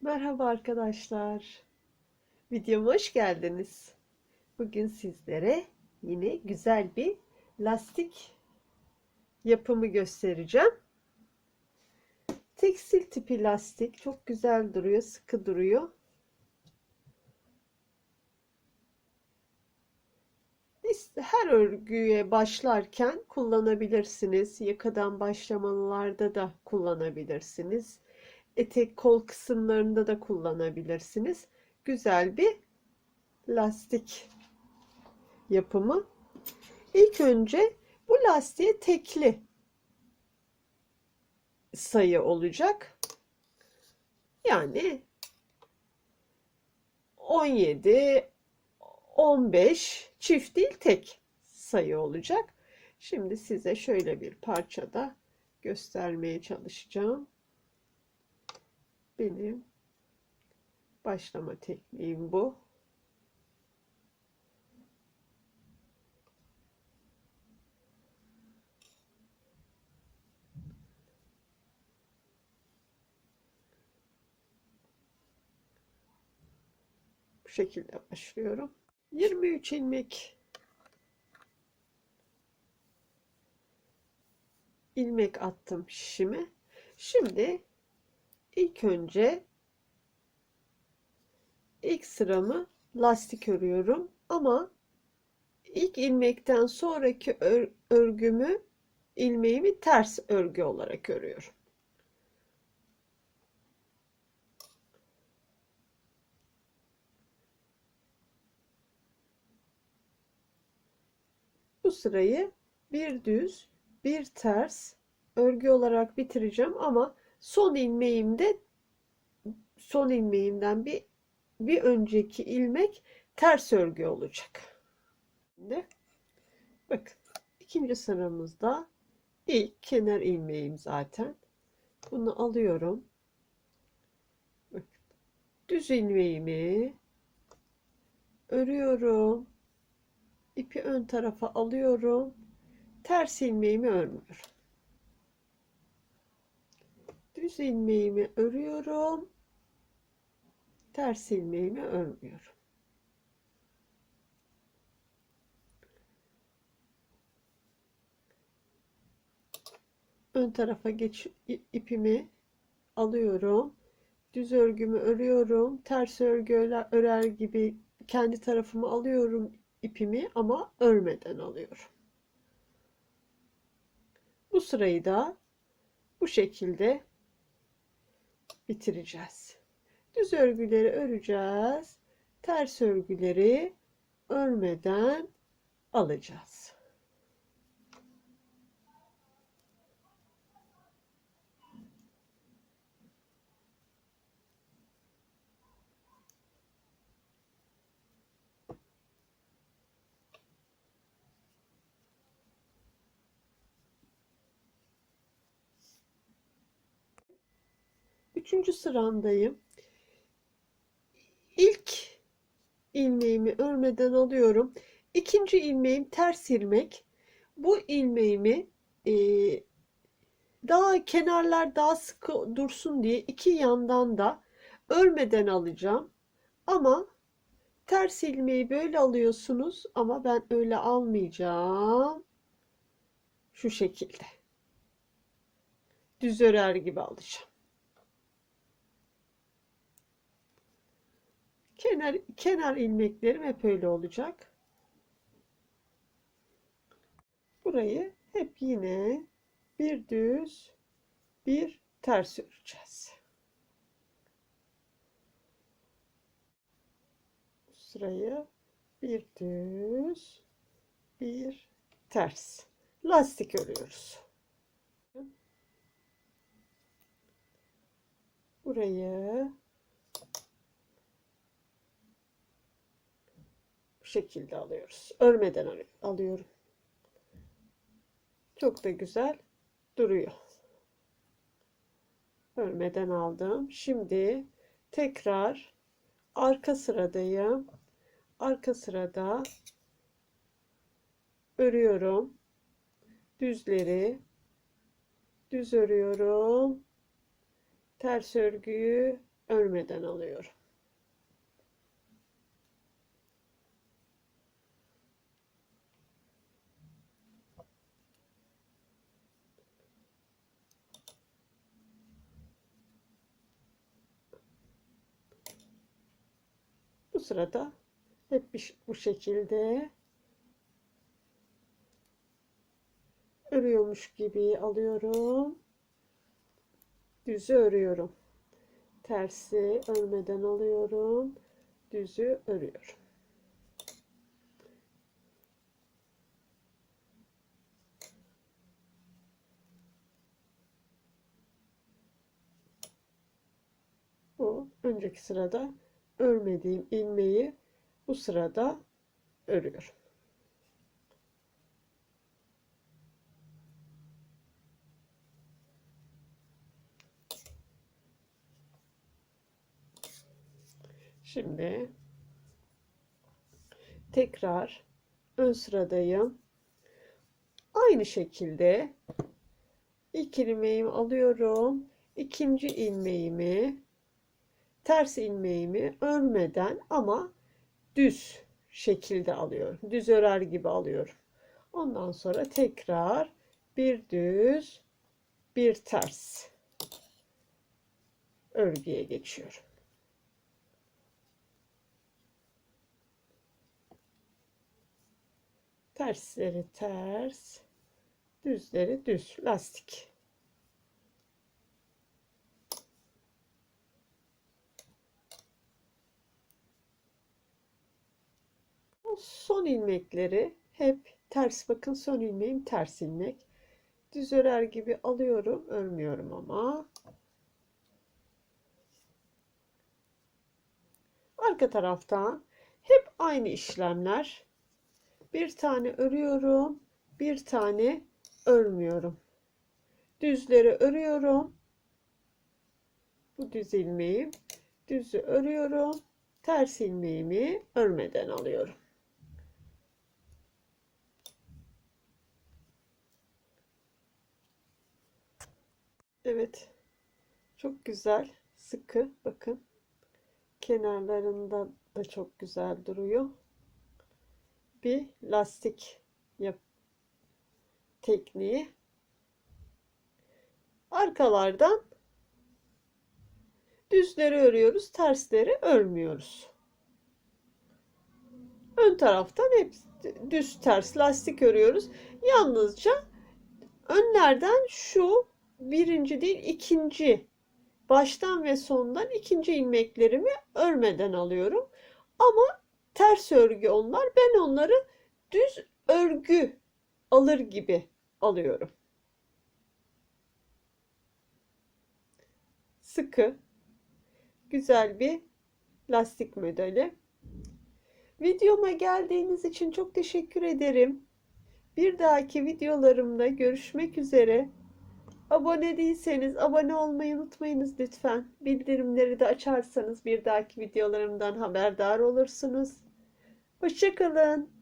Merhaba arkadaşlar. Videoma hoş geldiniz. Bugün sizlere yine güzel bir lastik yapımı göstereceğim. Tekstil tipi lastik çok güzel duruyor, sıkı duruyor. Her örgüye başlarken kullanabilirsiniz. Yakadan başlamalarda da kullanabilirsiniz etek kol kısımlarında da kullanabilirsiniz. Güzel bir lastik yapımı. İlk önce bu lastiğe tekli sayı olacak. Yani 17 15 çift değil tek sayı olacak. Şimdi size şöyle bir parçada göstermeye çalışacağım benim başlama tekniğim bu. Bu şekilde başlıyorum. 23 ilmek ilmek attım şişime. Şimdi İlk önce ilk sıramı lastik örüyorum ama ilk ilmekten sonraki ör örgümü ilmeğimi ters örgü olarak örüyorum. Bu sırayı bir düz, bir ters örgü olarak bitireceğim ama son ilmeğimde son ilmeğimden bir bir önceki ilmek ters örgü olacak. Şimdi bakın ikinci sıramızda ilk kenar ilmeğim zaten. Bunu alıyorum. Bakın. Düz ilmeğimi örüyorum. İpi ön tarafa alıyorum. Ters ilmeğimi örmüyorum düz ilmeğimi örüyorum. Ters ilmeğimi örmüyorum. Ön tarafa geç ipimi alıyorum. Düz örgümü örüyorum. Ters örgü örer gibi kendi tarafımı alıyorum ipimi ama örmeden alıyorum. Bu sırayı da bu şekilde bitireceğiz. Düz örgüleri öreceğiz. Ters örgüleri örmeden alacağız. Üçüncü sıramdayım. İlk ilmeğimi örmeden alıyorum. İkinci ilmeğim ters ilmek. Bu ilmeğimi e, daha kenarlar daha sıkı dursun diye iki yandan da örmeden alacağım. Ama ters ilmeği böyle alıyorsunuz ama ben öyle almayacağım. Şu şekilde. Düz örer gibi alacağım. Kenar, kenar ilmeklerim hep öyle olacak. Burayı hep yine bir düz bir ters öreceğiz. Sırayı bir düz bir ters lastik örüyoruz. Burayı şekilde alıyoruz. Örmeden alıyorum. Çok da güzel duruyor. Örmeden aldım. Şimdi tekrar arka sıradayım. Arka sırada örüyorum. Düzleri düz örüyorum. Ters örgüyü örmeden alıyorum. Sırada hep bu şekilde örüyormuş gibi alıyorum. Düzü örüyorum. Tersi örmeden alıyorum. Düzü örüyorum. Bu önceki sırada örmediğim ilmeği bu sırada örüyorum. Şimdi tekrar ön sıradayım. Aynı şekilde ilk ilmeğimi alıyorum. İkinci ilmeğimi ters ilmeğimi örmeden ama düz şekilde alıyorum. Düz örer gibi alıyorum. Ondan sonra tekrar bir düz, bir ters örgüye geçiyorum. Tersleri ters, düzleri düz lastik. Son ilmekleri hep ters bakın son ilmeğim ters ilmek. Düz örer gibi alıyorum, örmüyorum ama. Arka taraftan hep aynı işlemler. Bir tane örüyorum, bir tane örmüyorum. Düzleri örüyorum. Bu düz ilmeğim. Düzü örüyorum. Ters ilmeğimi örmeden alıyorum. Evet. Çok güzel. Sıkı. Bakın. Kenarlarında da çok güzel duruyor. Bir lastik yap tekniği. Arkalardan düzleri örüyoruz, tersleri örmüyoruz. Ön taraftan hep düz ters lastik örüyoruz. Yalnızca önlerden şu birinci değil ikinci baştan ve sondan ikinci ilmeklerimi örmeden alıyorum. Ama ters örgü onlar. Ben onları düz örgü alır gibi alıyorum. Sıkı, güzel bir lastik modeli. Videoma geldiğiniz için çok teşekkür ederim. Bir dahaki videolarımda görüşmek üzere. Abone değilseniz abone olmayı unutmayınız lütfen. Bildirimleri de açarsanız bir dahaki videolarımdan haberdar olursunuz. Hoşçakalın.